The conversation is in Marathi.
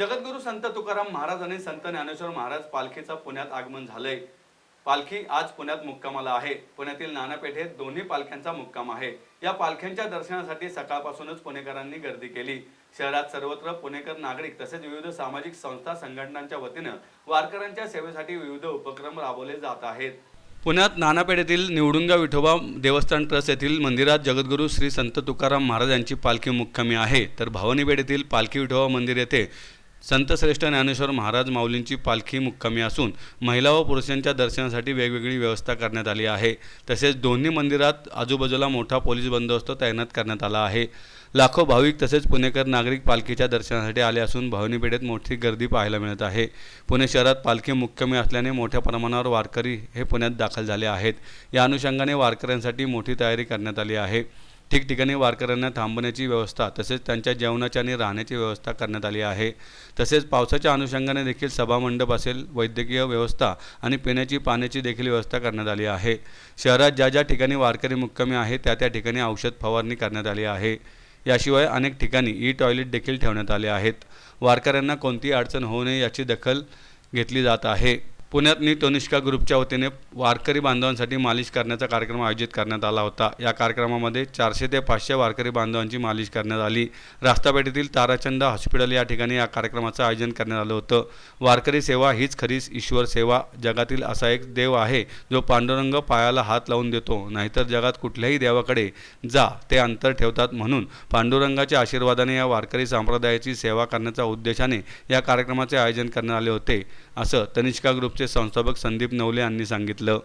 जगद्गुरू संत तुकाराम महाराज आणि संत ज्ञानेश्वर महाराज पालखीचं पुण्यात आगमन झालंय. पालखी आज पुण्यात मुक्कामाला आहे. पुण्यातील नानापेठेत दोन्ही पालख्यांचा मुक्काम आहे. या पालख्यांच्या दर्शनासाठी सकाळपासूनच पुणेकरांनी गर्दी केली. शहरात सर्वत्र पुणेकर नागरिक तसेच विविध सामाजिक संस्था संघटनांच्या वतीनं वारकऱ्यांच्या सेवेसाठी विविध उपक्रम राबवले जात आहेत. पुण्यात नानापेठेतील निवडुंगा विठोबा देवस्थान ट्रस्ट येथील मंदिरात जगद्गुरू श्री संत तुकाराम महाराज यांची पालखी मुक्कामी आहे. तर भावनीपेठ येथील पालखी विठोबा मंदिर येथे संतश्रेष्ठ ज्ञानेश्वर महाराज माऊलींची पालखी मुक्कामी असून महिला व पुरुषांच्या दर्शनासाठी वेगवेगळी व्यवस्था करण्यात आली आहे. तसेच दोन्ही मंदिरात आजूबाजूला मोठा पोलीस बंदोबस्त तैनात करण्यात आला आहे. लाखो भाविक तसेच पुणेकर नागरिक पालखीच्या दर्शनासाठी आले असून भावनी पेठेत मोठी गर्दी पाहायला मिळत आहे. पुणे शहरात पालखी मुक्कामी असल्याने मोठ्या प्रमाणावर वारकरी हे पुण्यात दाखल झाले आहेत. या अनुषंगाने वारकऱ्यांसाठी मोठी तयारी करण्यात आली आहे. ठिकठिकाणी वारकऱ्यांना थांबण्याची व्यवस्था तसेच त्यांच्या जेवणाची आणि राहण्याची व्यवस्था करण्यात आली आहे. तसेच पावसाच्या अनुषंगाने देखील सभामंडप असेल वैद्यकीय व्यवस्था आणि पिण्याची पाण्याची देखील व्यवस्था करण्यात आली आहे. शहरात ज्या ज्या ठिकाणी वारकरी मुक्कामी आहे त्या त्या ठिकाणी औषध फवारणी करण्यात आली आहे. याशिवाय अनेक ठिकाणी ई टॉयलेट देखील ठेवण्यात आले आहेत. वारकऱ्यांना कोणतीही अडचण होऊ नये याची दखल घेतली जात आहे. पुण्यात नीट तनिष्का ग्रुपच्या वतीने वारकरी बांधवांसाठी मालिश करण्याचा कार्यक्रम आयोजित करण्यात आला होता. या कार्यक्रमामध्ये चारशे ते पाचशे वारकरी बांधवांची मालिश करण्यात आली. रास्तापेठेतील ताराचंद हॉस्पिटल या ठिकाणी या कार्यक्रमाचं आयोजन करण्यात आलं होतं. वारकरी सेवा हीच खरीच ईश्वर सेवा. जगातील असा एक देव आहे जो पांडुरंग पायाला हात लावून देतो. नाहीतर जगात कुठल्याही देवाकडे जा ते अंतर ठेवतात म्हणून पांडुरंगाच्या आशीर्वादाने या वारकरी संप्रदायाची सेवा करण्याच्या उद्देशाने या कार्यक्रमाचे आयोजन करण्यात आले होते. असं तनिष्का ट्रस्टचे संस्थापक संदीप नवले यांनी सांगितलं.